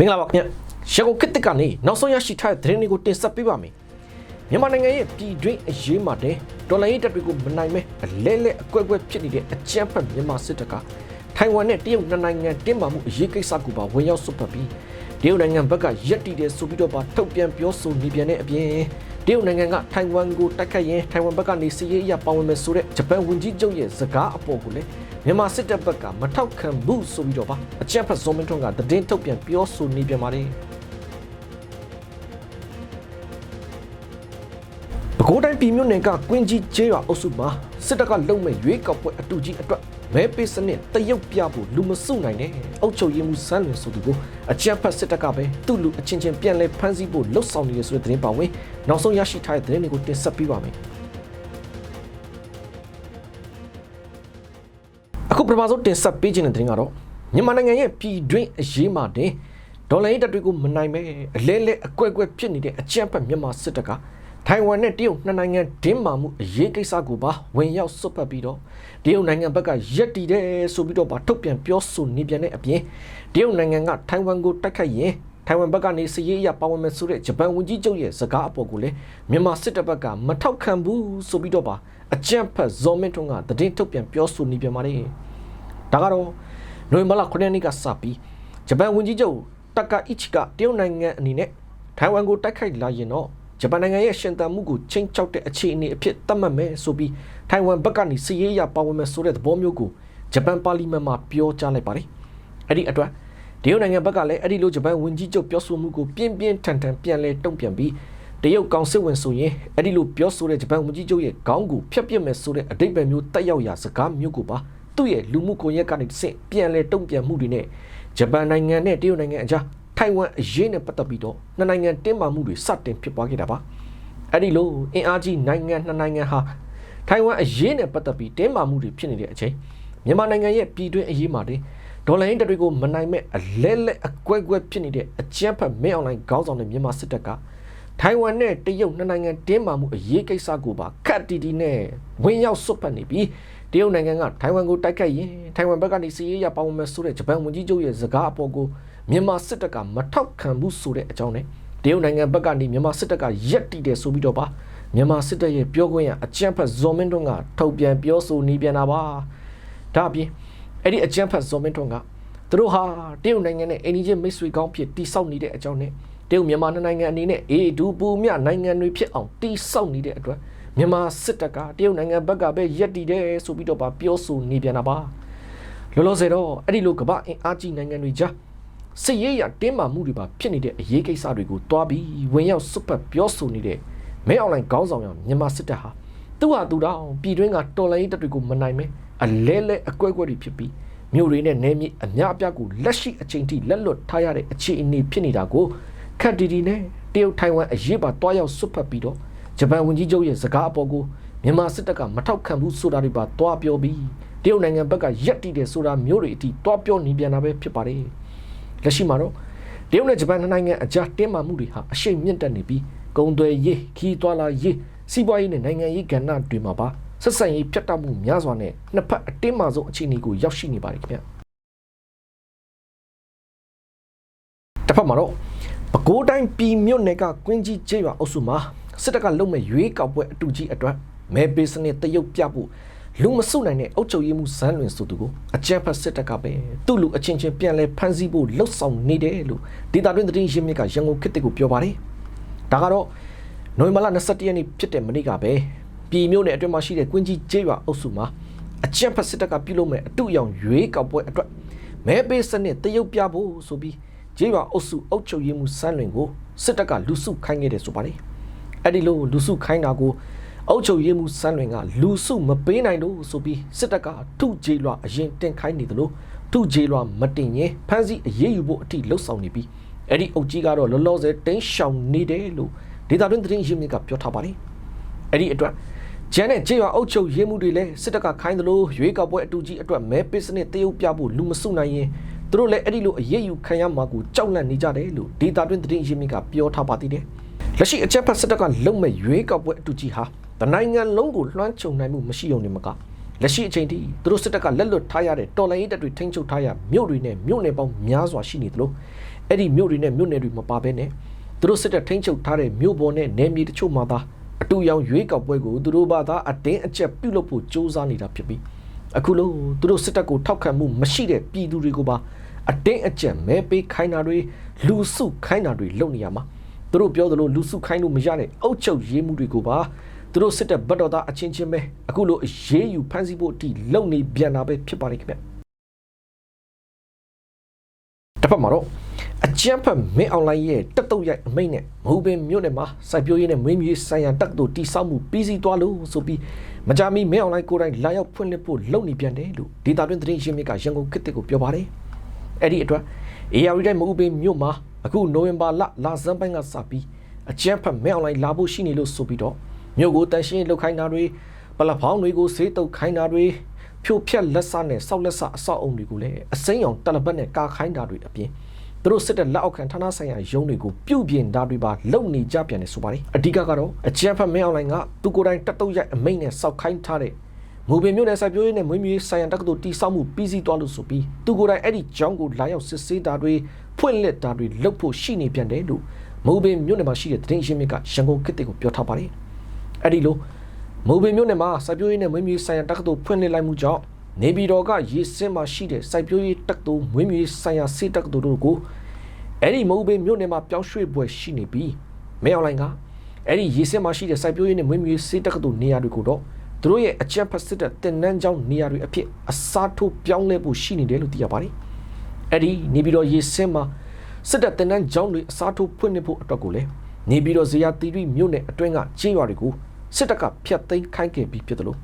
မင်္ဂလာပါခင်ဗျရန်ကုန်ခေတ်တစ်ကနေနောက်ဆုံးရရှိထားတဲ့သတင်းတွေကိုတင်ဆက်ပေးပါမယ်မြန်မာနိုင်ငံရဲ့ပြည်တွင်းအရေးမှာတဲ့ဒေါ်လာရေးတပ်တွေကိုမနိုင်မဲအလဲလဲအကွက်ကွက်ဖြစ်နေတဲ့အကြမ်းဖက်မြန်မာစစ်တပ်ကထိုင်ဝမ်နဲ့တရုတ်နှစ်နိုင်ငံတင်းမာမှုအရေးကိစ္စကိုပါဝင်ရောက်ဆွတ်ဖက်ပြီးတရုတ်နိုင်ငံဘက်ကရက်တီတယ်ဆိုပြီးတော့ပါထုတ်ပြန်ပြောဆိုနေပြန်တဲ့အပြင်တရုတ်နိုင်ငံကထိုင်ဝမ်ကိုတိုက်ခတ်ရင်ထိုင်ဝမ်ဘက်ကနေစီးရေးအရပါဝင်မယ်ဆိုတဲ့ဂျပန်ဝန်ကြီးချုပ်ရဲ့စကားအပေါ်ကိုလည်း မြန်မာစစ်တပ်ဘက်ကမထောက်ခံဘူးဆိုပြီးတော့ပါအကြမ်းဖက်ဇွန်မင်းထွန်းကသတင်းထုတ်ပြန်ပြောဆိုနေပြန်ပါတယ်ပဲခူးတိုင်းပြည်မြို့နယ်ကကွင်းကြီးကျေးရွာအုပ်စုမှာစစ်တပ်ကလုံမဲ့ရွေးကောက်ပွဲအတူကြီးအတွက်မဲပေးစနစ်တရုတ်ပြဖို့လူမစုနိုင်တဲ့အုပ်ချုပ်ရေးမှုစမ်းလွင်ဆိုသူကိုအကြမ်းဖက်စစ်တပ်ကပဲသူ့လူအချင်းချင်းပြန်လဲဖမ်းဆီးဖို့လှုပ်ဆောင်နေရဆိုတဲ့သတင်းပါဝင်နောက်ဆုံးရရှိထားတဲ့သတင်းတွေကိုတင်ဆက်ပေးပါမယ် ပထမဆုံးတင်ဆက်ပေးခြင်းတဲ့သတင်းကတော့မြန်မာနိုင်ငံရဲ့ပြည်တွင်းအရေးမှာတင်ဒေါ်လာရေးတပ်တွေကိုမနိုင်မဲအလဲလဲအကွက်ကွက်ဖြစ်နေတဲ့အကြမ်းဖက်မြန်မာစစ်တပ်ကထိုင်ဝမ်နဲ့တရုတ်နှစ်နိုင်ငံဒင်းမာမှုအရေးကိစ္စကိုပါဝင်ရောက်ဆွတ်ဖက်ပြီးတော့တရုတ်နိုင်ငံဘက်ကရက်တီတယ်ဆိုပြီးတော့ပါထုတ်ပြန်ပြောဆိုနေပြန်တဲ့အပြင်တရုတ်နိုင်ငံကထိုင်ဝမ်ကိုတိုက်ခတ်ရင်ထိုင်ဝမ်ဘက်ကနေစည်ရေးအရပါဝင်မယ်ဆိုတဲ့ဂျပန်ဝန်ကြီးချုပ်ရဲ့စကားအပေါ်ကိုလည်းမြန်မာစစ်တပ်ဘက်ကမထောက်ခံဘူးဆိုပြီးတော့ပါအကြံဖက်ဇော်မင်းထွန်းကသတင်းထုတ်ပြန်ပြောဆိုနေပြန်ပါတယ် ဒါကတော့နိုဝင်ဘာလ9ရက်နေ့ကစပြီးဂျပန်ဝန်ကြီးချုပ်တက်ကအိချီကတရုတ်နိုင်ငံအနေနဲ့ထိုင်ဝမ်ကိုတိုက်ခိုက်လာရင်တော့ဂျပန်နိုင်ငံရဲ့ရှင်သန်မှုကိုချိန်ချောက်တဲ့အခြေအနေအဖြစ်သတ်မှတ်မယ်ဆိုပြီးထိုင်ဝမ်ဘက်ကနေစီးရေးရပါဝင်မယ်ဆိုတဲ့သဘောမျိုးကိုဂျပန်ပါလီမန်မှာပြောကြားလိုက်ပါတယ်။အဲ့ဒီအတွက်တရုတ်နိုင်ငံဘက်ကလည်းအဲ့ဒီလိုဂျပန်ဝန်ကြီးချုပ်ပြောဆိုမှုကိုပြင်းပြင်းထန်ထန်ပြန်လဲတုံ့ပြန်ပြီးတရုတ်ကောင်စစ်ဝင်ဆိုရင်အဲ့ဒီလိုပြောဆိုတဲ့ဂျပန်ဝန်ကြီးချုပ်ရဲ့ခေါင်းကိုဖျက်ပစ်မယ်ဆိုတဲ့အတိတ်ပဲမျိုးတက်ရောက်ရာစကားမျိုးကိုပါ သူ့ရဲ့လူမှုကွန်ရက်ကနေတစ်ဆင့်ပြန်လဲတုံ့ပြန်မှုတွေနဲ့ဂျပန်နိုင်ငံနဲ့တရုတ်နိုင်ငံအကြားထိုင်ဝမ်အရေးနဲ့ပတ်သက်ပြီးတော့နှစ်နိုင်ငံတင်းမာမှုတွေစတင်ဖြစ်ပွားခဲ့တာပါအဲ့ဒီလိုအင်အားကြီးနိုင်ငံနှစ်နိုင်ငံဟာထိုင်ဝမ်အရေးနဲ့ပတ်သက်ပြီးတင်းမာမှုတွေဖြစ်နေတဲ့အချိန်မြန်မာနိုင်ငံရဲ့ပြည်တွင်းအရေးမှာတင်ဒေါ်လာရင်းတတွေကိုမနိုင်မဲ့အလဲလဲအကွက်ကွက်ဖြစ်နေတဲ့အကြမ်းဖက်မင်းအွန်လိုင်းခေါင်းဆောင်တဲ့မြန်မာစစ်တပ်က ထိုင်ဝမ်နဲ့တရုတ်နှစ်နိုင်ငံတင်းမာမှုအရေးကိစ္စကိုပါခက်တီတီနဲ့ဝင်ရောက်ဆွတ်ဖက်နေပြီးတရုတ်နိုင်ငံကထိုင်ဝမ်ကိုတိုက်ခတ်ရင်ထိုင်ဝမ်ဘက်ကနေစီးရေးရပါဝင်မယ်ဆိုတဲ့ဂျပန်ဝန်ကြီးချုပ်ရဲ့စကားအပေါ်ကိုမြန်မာစစ်တပ်ကမထောက်ခံဘူးဆိုတဲ့အကြောင်းနဲ့တရုတ်နိုင်ငံဘက်ကနေမြန်မာစစ်တပ်ကရက်တီတယ်ဆိုပြီးတော့ပါမြန်မာစစ်တပ်ရဲ့ပြောခွင့်ရအကြမ်းဖက်ဇော်မင်းထွန်းကထုတ်ပြန်ပြောဆိုနေပြန်တာပါဒါအပြင်အဲ့ဒီအကြမ်းဖက်ဇော်မင်းထွန်းကသူတို့ဟာတရုတ်နိုင်ငံနဲ့အင်ဒီဂျင်မိတ်ဆွေကောင်းဖြစ်တိဆောက်နေတဲ့အကြောင်းနဲ့ တရုတ်မြန်မာနှစ်နိုင်ငံအနေနဲ့အေးဒူပူမြနိုင်ငံတွေဖြစ်အောင်တိဆောက်နေတဲ့အတွက်မြန်မာစစ်တပ်ကတရုတ်နိုင်ငံဘက်ကပဲရက်တီတယ်ဆိုပြီးတော့ပါပြောဆိုနေပြန်တာပါလောလောဆယ်တော့အဲ့ဒီလိုကမ္ဘာအင်အားကြီးနိုင်ငံတွေကြားစစ်ရေးရတင်းမာမှုတွေပါဖြစ်နေတဲ့အရေးကိစ္စတွေကိုတွားပြီးဝင်ရောက်စွတ်ပတ်ပြောဆိုနေတဲ့မဲအွန်လိုင်းခေါင်းဆောင်ရမြန်မာစစ်တပ်ဟာသူ့ဟာသူတောင်ပြည်တွင်းကတော်လိုင်းတပ်တွေကိုမနိုင်မဲအလဲလဲအကွက်ကွက်တွေဖြစ်ပြီးမြို့တွေနဲ့နယ်မြေအများအပြားကိုလက်ရှိအချိန်ထိလက်လွတ်ထားရတဲ့အခြေအနေဖြစ်နေတာကို ခက်တီတီနဲ့တရုတ်ထိုင်ဝမ်အရေးပါတွားရောက်စွတ်ဖက်ပြီးတော့ဂျပန်ဝန်ကြီးချုပ်ရဲ့စကားအပေါ်ကိုမြန်မာစစ်တပ်ကမထောက်ခံဘူးဆိုတာတွေပါတွားပြောပြီးတရုတ်နိုင်ငံဘက်ကရက်တီတယ်ဆိုတာမျိုးတွေအထိတွားပြောနေပြန်တာပဲဖြစ်ပါတယ်လက်ရှိမှာတော့တရုတ်နဲ့ဂျပန်နှစ်နိုင်ငံအကြားတင်းမာမှုတွေဟာအရှိန်မြင့်တက်နေပြီးကုန်သွယ်ရေးခီးသွွာလာရေးစီးပွားရေးနဲ့နိုင်ငံရေးကဏ္ဍတွေမှာပါဆက်ဆံရေးဖြတ်တောက်မှုများစွာနဲ့နှစ်ဖက်အတင်းမာဆုံးအခြေအနေကိုရောက်ရှိနေပါတယ်ခင်ဗျတစ်ဖက်မှာတော့ ပဲခူးတိုင်းပြည်မြို့နယ်ကကွင်းကြီးကျေးရွာအုပ်စုမှာစစ်တပ်ကလုံမဲ့ရွေးကောက်ပွဲအတူကြီးအတွက်မဲပေးစနစ်တရုတ်ပြဖို့လူမစုနိုင်တဲ့အုပ်ချုပ်ရေးမှုဇန်းလွင်ဆိုသူကိုအကြမ်းဖက်စစ်တပ်ကပဲသူ့လူအချင်းချင်းပြန်လဲဖမ်းဆီးဖို့လှုပ်ဆောင်နေတယ်လို့ဒေတာတွင်သတင်းရင်းမြစ်ကရန်ကုန်ခေတ်တစ်ကိုပြောပါတယ်။ဒါကတော့နိုဝင်ဘာလ22ရက်နေ့ဖြစ်တဲ့မနေ့ကပဲပြည်မြို့နယ်အတွင်းမှာရှိတဲ့ကွင်းကြီးကျေးရွာအုပ်စုမှာအကြမ်းဖက်စစ်တပ်ကပြုလုပ်မဲ့အတူရောင်ရွေးကောက်ပွဲအတွက်မဲပေးစနစ်တရုတ်ပြဖို့ဆိုပြီး ကျေးရွာအုပ်စုအုပ်ချုပ်ရေးမှုဇန်းလွင်ကိုစစ်တပ်ကလူစုခိုင်းခဲ့တယ်ဆိုပါတယ်။အဲ့ဒီလိုလူစုခိုင်းတာကိုအုပ်ချုပ်ရေးမှုစန်းလွင်ကလူစုမပေးနိုင်လို့ဆိုပြီးစစ်တပ်ကထုကြေလွှာအရင်တင်ခိုင်းနေသလိုထုကြေလွှာမတင်ရင်ဖမ်းဆီးအရေးယူဖို့အထိလှုပ်ဆောင်နေပြီးအဲ့ဒီအုပ်ကြီးကတော့လောလောဆယ်တင်းရှောင်နေတယ်လို့ဒေတာတွင်သတင်းရင်းမြစ်ကပြောထားပါတယ်အဲ့ဒီအတွက်ကျန်းတဲ့ကြေးရွာအုပ်ချုပ်ရေးမှုတွေလည်းစစ်တပ်ကခိုင်းသလိုရွေးကောက်ပွဲအတူကြီးအတွက်မဲပစ်စနစ်တရုပ်ပြဖို့လူမစုနိုင်ရင် သူတို့လည်းအဲ့ဒီလိုအရေးယူခံရမှာကိုကြောက်လန့်နေကြတယ်လို့ဒေတာတွင်သတင်းရင်းမြစ်ကပြောထားပါသေးတယ်လက်ရှိအချက်ဖက်စစ်တပ်ကလုံမဲ့ရွေးကောက်ပွဲအတူကြီးဟာတနိုင်ငံလုံးကိုလွှမ်းခြုံနိုင်မှုမရှိုံနေမှာကလက်ရှိအချိန်ထိသူတို့စစ်တပ်ကလက်လွတ်ထားရတဲ့တော်လိုင်းရေးတပ်တွေထိန်းချုပ်ထားရမြို့တွေနဲ့မြို့နယ်ပေါင်းများစွာရှိနေသလိုအဲ့ဒီမြို့တွေနဲ့မြို့နယ်တွေမပါဘဲနဲ့သူတို့စစ်တပ်ထိန်းချုပ်ထားတဲ့မြို့ပေါ်နဲ့နယ်မြေတချို့မှာသာအတူရောင်ရွေးကောက်ပွဲကိုသူတို့ဘာသာအတင်းအကျပ်ပြုလုပ်ဖို့ကြိုးစားနေတာဖြစ်ပြီး အခုလို့သူတို့စစ်တပ်ကိုထောက်ခံမှုမရှိတဲ့ပြည်သူတွေကိုပါအတင်းအကျပ်မဲပေးခိုင်းတာတွေလူစုခိုင်းတာတွေလုပ်နေရမှာသူတို့ပြောသလိုလူစုခိုင်းလို့မရတဲ့အုတ်ချုပ်ရေးမှုတွေကိုပါသူတို့စစ်တပ်ဘတ်တော်သားအချင်းချင်းပဲအခုလို့အရေးယူဖမ်းဆီးဖို့အထိလုပ်နေပြန်တာပဲဖြစ်ပါလိမ့်ခင်ဗျတစ်ဖက်မှာတော့ အကြမ်းဖက်မင်းအွန်လိုင်းရဲ့တက်တုတ်ရိုက်အမိတ်နဲ့မဟုတ်ပင်မြို့နယ်မှာစိုက်ပျိုးရေးနဲ့မွေးမြူရေးဆိုင်ရာတက်တို့တိစောက်မှုပြီးစီးသွားလို့ဆိုပြီးမကြမီမင်းအွန်လိုင်းကိုယ်တိုင်လာရောက်ဖွင့်လှစ်ဖို့လုပ်နေပြန်တယ်လို့ဒေတာတွင်သတင်းရင်းမြစ်ကရန်ကုန်ခေတ်ကိုပြောပါတယ်အဲ့ဒီအတွက် AR တိုင်းမဟုတ်ပင်မြို့မှာအခုနိုဝင်ဘာလလာဇန်ပိုင်းကစပြီးအကြမ်းဖက်မင်းအွန်လိုင်းလာဖို့ရှိနေလို့ဆိုပြီးတော့မြို့ကိုတန်ရှင်းလောက်ခိုင်းတာတွေပလက်ဖောင်းတွေကိုဆေးတုပ်ခိုင်းတာတွေဖြိုဖျက်လက်စနဲ့စောက်လက်စအဆောက်အုံတွေကိုလည်းအစိမ်းအောင်တလပတ်နဲ့ကာခိုင်းတာတွေအပြင် သူတို့စစ်တဲ့လက်အောက်ခံဌာနဆိုင်ရာရုံးတွေကိုပြုတ်ပြင်တာတွေပါလုံနေကြပြန်တယ်ဆိုပါတယ်အဓိကကတော့အကြမ်းဖက်မင်းအွန်လိုင်းကသူကိုယ်တိုင်တက်တုတ်ရိုက်အမိတ်နဲ့စောက်ခိုင်းထားတဲ့မူပင်မြို့နယ်စိုက်ပျိုးရေးနဲ့မွေးမြူရေးဆိုင်ရာတက္ကသိုလ်တိစောက်မှုပြီးစီးသွားလို့ဆိုပြီးသူကိုယ်တိုင်အဲ့ဒီကျောင်းကိုလာရောက်စစ်ဆေးတာတွေဖွင့်လှစ်တာတွေလုပ်ဖို့ရှိနေပြန်တယ်လို့မူပင်မြို့နယ်မှာရှိတဲ့သတင်းရင်းမြစ်ကရန်ကုန်ခေတ်ကိုပြောထားပါတယ်အဲ့ဒီလိုမုံပင်မြို့နယ်မှာစိုက်ပျိုးရေးနဲ့မွေးမြူရေးဆိုင်ရာတက္ကသိုလ်ဖွင့်လှစ်လိုက်မှုကြောင့် နေပြည်တော်ကရေစင်းမှာရှိတဲ့စိုက်ပျိုးရေးတက္ကသိုလ်မွေးမြူရေးဆိုင်ရာစေတက္ကသိုလ်တို့ကိုအဲ့ဒီမုံပင်မြို့နယ်မှာပြောင်းရွှေ့ပွဲရှိနေပြီးမဲအွန်လိုင်းကအဲ့ဒီရေစင်းမှာရှိတဲ့စိုက်ပျိုးရေးနဲ့မွေးမြူရေးစေတက္ကသိုလ်နေရာတွေကိုတော့သူတို့ရဲ့အကြံဖတ်စစ်တဲ့တင်နန်းကျောင်းနေရာတွေအဖြစ်အစားထိုးပြောင်းလဲဖို့ရှိနေတယ်လို့သိရပါတယ်အဲ့ဒီနေပြည်တော်ရေစင်းမှာစစ်တပ်တင်နန်းကျောင်းတွေအစားထိုးဖွင့်လှစ်ဖို့အတွက်ကိုလည်းနေပြည်တော်ဇေယျတီရီမြို့နယ်အတွင်းကကျေးရွာတွေကိုစစ်တပ်ကဖျက်သိမ်းခိုင်းခဲ့ပြီးဖြစ်တယ်လို့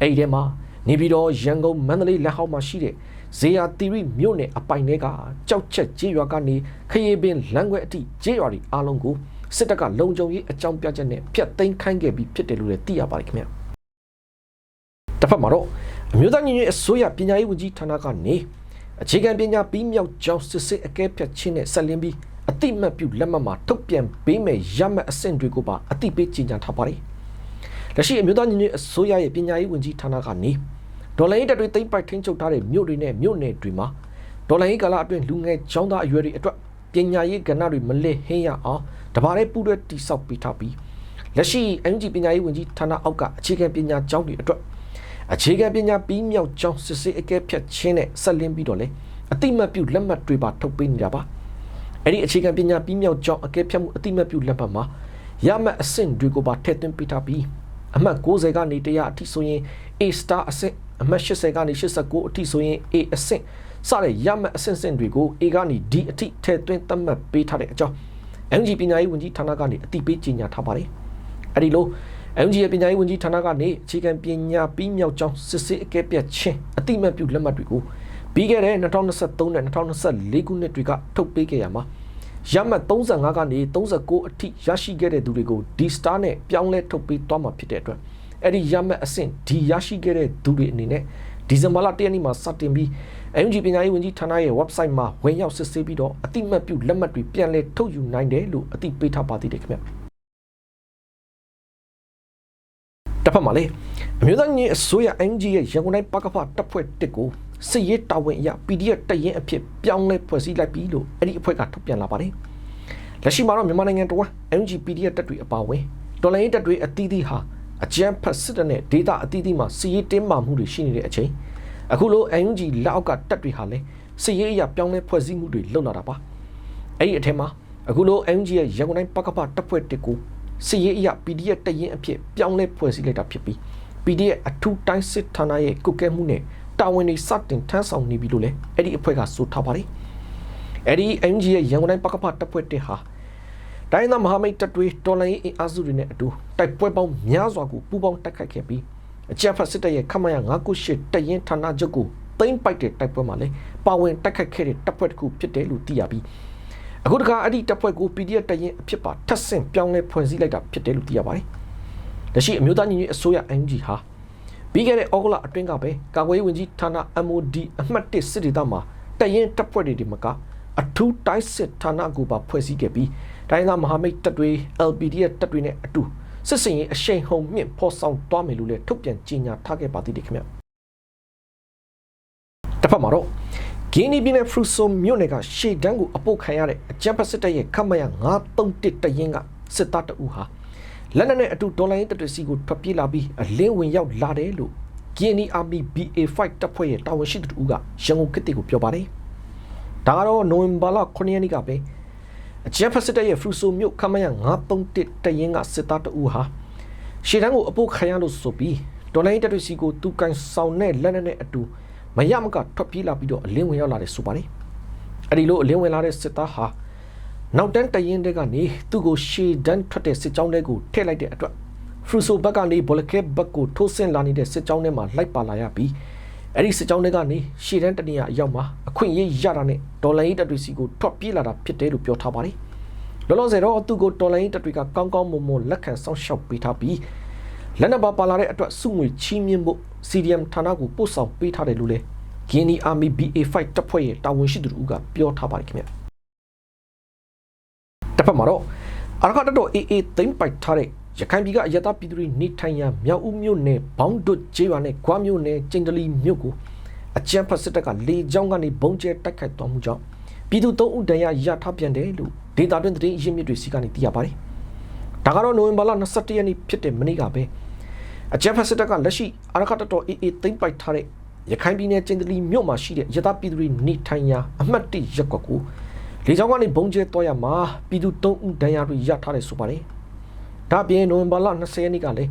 အဲ့ဒီထဲမှာ နေပြည်တော်ရန်ကုန်မန္တလေးလက်ဟောက်မှာရှိတဲ့ဇေယျတီရီမြို့နယ်အပိုင်တွေကကြောက်ချက်ကျေးရွာကနေခရီးပင်လမ်းခွဲအထိကျေးရွာတွေအားလုံးကိုစစ်တပ်ကလုံခြုံရေးအကြောင်းပြချက်နဲ့ဖျက်သိမ်းခိုင်းခဲ့ပြီးဖြစ်တယ်လို့လည်းသိရပါတယ်ခင်ဗျာတစ်ဖက်မှာတော့အမျိုးသားညီညွတ်ရေးအစိုးရပညာရေးဝန်ကြီးဌာနကနေအခြေခံပညာပြီးမြောက်ကြောင်းစစ်စစ်အကဲဖြတ်ခြင်းနဲ့ဆက်လင်းပြီးအတိမတ်ပြုလက်မှတ်မှာထုတ်ပြန်ပေးမယ်ရမှတ်အဆင့်တွေကိုပါအတိပေးကြေညာထားပါတယ် လက်ရှိအမျိုးသားညီညွတ်ရေးအစိုးရရဲ့ပညာရေးဝန်ကြီးဌာနကနေဒေါ်လာရေးတပ်တွေသိမ့်ပိုက်ထိန်းချုပ်ထားတဲ့မြို့တွေနဲ့မြို့နယ်တွေမှာဒေါ်လာရေးကာလအတွင်းလူငယ်ចောင်းသားအရွယ်တွေအတွက်ပညာရေးကဏ္ဍတွေမလစ်ဟင်းရအောင်တပါးလေးပူးတွဲတိစောက်ပေးထားပြီးလက်ရှိ NG ပညာရေးဝန်ကြီးဌာနအောက်ကအခြေခံပညာကျောင်းတွေအတွက်အခြေခံပညာပြီးမြောက်ကျောင်းစစ်စစ်အကဲဖြတ်ခြင်းနဲ့ဆက်လင်းပြီးတော့လေအတိမတ်ပြုလက်မှတ်တွေပါထုတ်ပေးနေတာပါအဲ့ဒီအခြေခံပညာပြီးမြောက်ကျောင်းအကဲဖြတ်မှုအတိမတ်ပြုလက်မှတ်မှာရမှတ်အဆင့်တွေကိုပါထည့်သွင်းပေးထားပြီး အမှတ်90ကနေ100အထိဆိုရင် A star အဆင့်အမှတ်80ကနေ89အထိဆိုရင် A အဆင့်စတဲ့ရမှတ်အဆင့်ဆင့်တွေကို A ကနေ D အထိထည့်သွင်းသတ်မှတ်ပေးထားတဲ့အကြောင်း MG ပညာရေးဝန်ကြီးဌာနကနေအတိပေးကြေညာထားပါတယ်။အဲဒီလို MG ရဲ့ပညာရေးဝန်ကြီးဌာနကနေအခြေခံပညာပြီးမြောက်ကြောင်းစစ်စစ်အကဲပြတ်ချင်းအတိမတ်ပြုလက်မှတ်တွေကိုပြီးခဲ့တဲ့2023နဲ့2024ခုနှစ်တွေကထုတ်ပေးခဲ့ရမှာ ရမှတ်35ကနေ39အထိရရှိခဲ့တဲ့သူတွေကို D star နဲ့ပြောင်းလဲထုတ်ပေးသွားမှာဖြစ်တဲ့အတွက်အဲ့ဒီရမှတ်အဆင့် D ရရှိခဲ့တဲ့သူတွေအနေနဲ့ဒီဇင်ဘာလ1ရက်နေ့မှာစတင်ပြီး MG ပညာရေးဝန်ကြီးဌာနရဲ့ website မှာဝင်ရောက်စစ်ဆေးပြီးတော့အတိမတ်ပြုလက်မှတ်တွေပြန်လည်ထုတ်ယူနိုင်တယ်လို့အသိပေးထားပါသေးတယ်ခင်ဗျတစ်ဖက်မှာလေအမျိုးသားညီအစိုးရ NG ရဲ့ရန်ကုန်တိုင်းပကဖတပ်ဖွဲ့တစ်ကို စစ်ရေးတာဝန်အရ PDF တရင်အဖြစ်ပြောင်းလဲဖွဲ့စည်းလိုက်ပြီလို့အဲ့ဒီအဖွဲ့ကထုတ်ပြန်လာပါတယ်လက်ရှိမှာတော့မြန်မာနိုင်ငံတော် NG PDF တပ်တွေအပါအဝင်တော်လိုင်းတပ်တွေအသီးသီးဟာအကြမ်းဖက်စစ်တပ်နဲ့ဒေတာအသီးသီးမှာစစ်ရေးတင်းမာမှုတွေရှိနေတဲ့အချိန်အခုလို NG လက်အောက်ကတပ်တွေဟာလည်းစစ်ရေးအရာပြောင်းလဲဖွဲ့စည်းမှုတွေလုပ်လာတာပါအဲ့ဒီအထက်မှာအခုလို NG ရဲ့ရန်ကုန်တိုင်းပကဖတပ်ဖွဲ့တစ်ကိုစစ်ရေးအရာ PDF တရင်အဖြစ်ပြောင်းလဲဖွဲ့စည်းလိုက်တာဖြစ်ပြီး PDF အထူးတိုင်းစစ်ဌာနရဲ့ကုကဲမှုနဲ့ တာဝန်တွေစတင်ထမ်းဆောင်နေပြီလို့လည်းအဲ့ဒီအဖွဲ့ကဆိုထားပါတယ်အဲ့ဒီ NG ရဲ့ရန်ကုန်တိုင်းပကဖတပ်ဖွဲ့တစ်ဟာတိုင်းသားမဟာမိတ်တပ်တွေတော်လိုင်းအင်အားစုတွေနဲ့အတူတိုက်ပွဲပေါင်းများစွာကိုပူးပေါင်းတိုက်ခိုက်ခဲ့ပြီးအကြမ်းဖက်စစ်တပ်ရဲ့ခမရ998တရင်ဌာနချုပ်ကိုသိမ်းပိုက်တဲ့တိုက်ပွဲမှာလည်းပါဝင်တိုက်ခိုက်ခဲ့တဲ့တပ်ဖွဲ့တစ်ခုဖြစ်တယ်လို့သိရပြီးအခုတခါအဲ့ဒီတပ်ဖွဲ့ကို PDF တရင်အဖြစ်ပါထပ်ဆင့်ပြောင်းလဲဖွဲ့စည်းလိုက်တာဖြစ်တယ်လို့သိရပါတယ်။လက်ရှိအမျိုးသားညီညွတ်အစိုးရ NG ဟာ ပြီးခဲ့တဲ့ဩဂုတ်လအတွင်းကပဲကာကွယ်ရေးဝန်ကြီးဌာန MOD အမှတ်1စစ်ဒေသမှာတရင်တပ်ဖွဲ့တွေဒီမကအထူးတိုင်းစစ်ဌာနကိုပါဖွဲ့စည်းခဲ့ပြီးတိုင်းသားမဟာမိတ်တပ်တွေ LPDF တပ်တွေနဲ့အတူစစ်စင်ရေးအရှိန်ဟုန်မြင့်ဖော်ဆောင်သွားမယ်လို့လည်းထုတ်ပြန်ကြေညာထားခဲ့ပါသေးတယ်ခင်ဗျတစ်ဖက်မှာတော့ဂင်းနီပြည်နယ်ဖရူဆိုမြို့နယ်ကရှေ့တန်းကိုအပုတ်ခံရတဲ့အကြမ်းဖက်စစ်တပ်ရဲ့ခတ်မရ931တရင်ကစစ်သားတအူဟာ လက်နက်နဲ့အတူဒေါ်လာရင်းတရစီကိုထွက်ပြေးလာပြီးအလင်းဝင်ရောက်လာတယ်လို့ဂင်းနီအာမီ BA5 တပ်ဖွဲ့ရဲ့တာဝန်ရှိသူတူကရန်ကုန်ခေတ်ကိုပြောပါတယ်။ဒါကတော့နိုဝင်ဘာလ9ရက်နေ့ကပဲအကြမ်းဖက်စစ်တပ်ရဲ့ဖရူဆိုမြို့ခတ်မရ931တရင်ကစစ်သားတအူဟာရှေ့တန်းကိုအပုတ်ခံရလို့ဆိုပြီးဒေါ်လာရင်းတရစီကိုသူကန်ဆောင်တဲ့လက်နက်နဲ့အတူမရမကထွက်ပြေးလာပြီးတော့အလင်းဝင်ရောက်လာတယ်ဆိုပါတယ်။အဲဒီလိုအလင်းဝင်လာတဲ့စစ်သားဟာ နောက်တန်းတရင်တဲ့ကနေသူ့ကိုရှေဒန်ထွက်တဲ့စစ်ကြောင်းတွေကိုထည့်လိုက်တဲ့အတွက်ဖရူဆိုဘက်ကနေဘောလကဲဘက်ကိုထိုးဆင်းလာနေတဲ့စစ်ကြောင်းတွေမှာလိုက်ပါလာရပြီးအဲ့ဒီစစ်ကြောင်းတွေကနေရှေဒန်တနေရအရောက်မှာအခွင့်အရေးရတာနဲ့ဒေါ်လာရေးတပ်တွေစီကိုထွက်ပြေးလာတာဖြစ်တယ်လို့ပြောထားပါတယ်။လောလောဆယ်တော့သူ့ကိုဒေါ်လာရေးတပ်တွေကကောင်းကောင်းမွန်မွန်လက်ခံဆောင်ရှောက်ပေးထားပြီးလက်နက်ပါပါလာတဲ့အတွက်စုငွေချီးမြှင့်ဖို့ CDM ဌာနကိုပို့ဆောင်ပေးထားတယ်လို့လည်း Guinea Army BA5 တပ်ဖွဲ့ရဲ့တာဝန်ရှိသူတို့ကပြောထားပါတယ်ခင်ဗျ တစ်ဖက်မှာတော့အရခတ်တော် AA သိမ့်ပိုက်ထားတဲ့ရခိုင်ပြည်ကအယတာပြည်သူတွေနေထိုင်ရာမြောက်ဦးမြို့နယ်ဘောင်းဒွတ်ကျေးရွာနဲ့ဂွားမြို့နယ်ကျင်းတလီမြို့ကိုအကြမ်းဖက်စစ်တပ်ကလေကြောင်းကနေဘုံကျဲတိုက်ခိုက်သွားမှုကြောင့်ပြည်သူ၃ဦးတန်ရာရထားပြန်တယ်လို့ဒေတာတွင်သတင်းရင်းမြစ်တွေစီကနေသိရပါတယ်။ဒါကတော့နိုဝင်ဘာလ22ရက်နေ့ဖြစ်တဲ့မနေ့ကပဲအကြမ်းဖက်စစ်တပ်ကလက်ရှိအရခတ်တော် AA သိမ့်ပိုက်ထားတဲ့ရခိုင်ပြည်နယ်ကျင်းတလီမြို့မှာရှိတဲ့ရသပြည်သူတွေနေထိုင်ရာအမှတ်၁ရပ်ကွက်ကို လေကြောင်းကနေဘုံကျဲတော့ရမှာပြည်သူ၃ဦးဒဏ်ရာတွေရထားတယ်ဆိုပါတယ်။ဒါ့အပြင်နိုဝင်ဘာလ20ရက်နေ့ကလည်း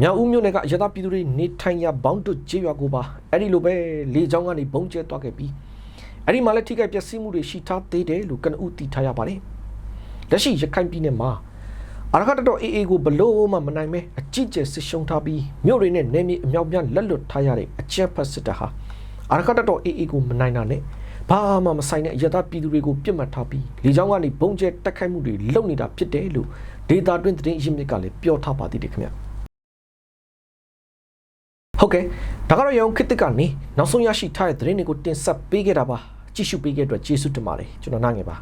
မြောက်ဦးမြို့နယ်ကရသပြည်သူတွေနေထိုင်ရာဘောင်းတွကျေးရွာကိုပါအဲ့ဒီလိုပဲလေကြောင်းကနေဘုံကျဲတော့ခဲ့ပြီးအဲ့ဒီမှာလည်းထိခိုက်ပျက်စီးမှုတွေရှိထားသေးတယ်လို့ကနဦးသိထားရပါတယ်။လက်ရှိရခိုင်ပြည်နယ်မှာအရခတ်တော် AA ကိုဘလို့မှမနိုင်မဲအကြည့်ကျစစ်ရှုံထားပြီးမြို့တွေနဲ့နေမြေအမြောက်များလက်လွတ်ထားရတဲ့အကြက်ဖက်စစ်တပ်ဟာအရခတ်တော် AA ကိုမနိုင်တာနဲ့ ဘာမှမဆိုင်တဲ့အရသာပြည်သူတွေကိုပြစ်မှတ်ထားပြီးလေကြောင်းကနေဘုံကျဲတက်ခိုက်မှုတွေလုပ်နေတာဖြစ်တယ်လို့ဒေတာတွင်သတင်းရင်းမြစ်ကလည်းပြောထားပါသေးတယ်ခင်ဗျဟုတ်ကဲ့ဒါကတော့ရောင်ခစ်တစ်ကနေနောက်ဆုံးရရှိထားတဲ့သတင်းတွေကိုတင်ဆက်ပေးခဲ့တာပါကြည့်ရှုပေးခဲ့တဲ့အတွက်ကျေးဇူးတင်ပါတယ်ကျွန်တော်နားငယ်ပါ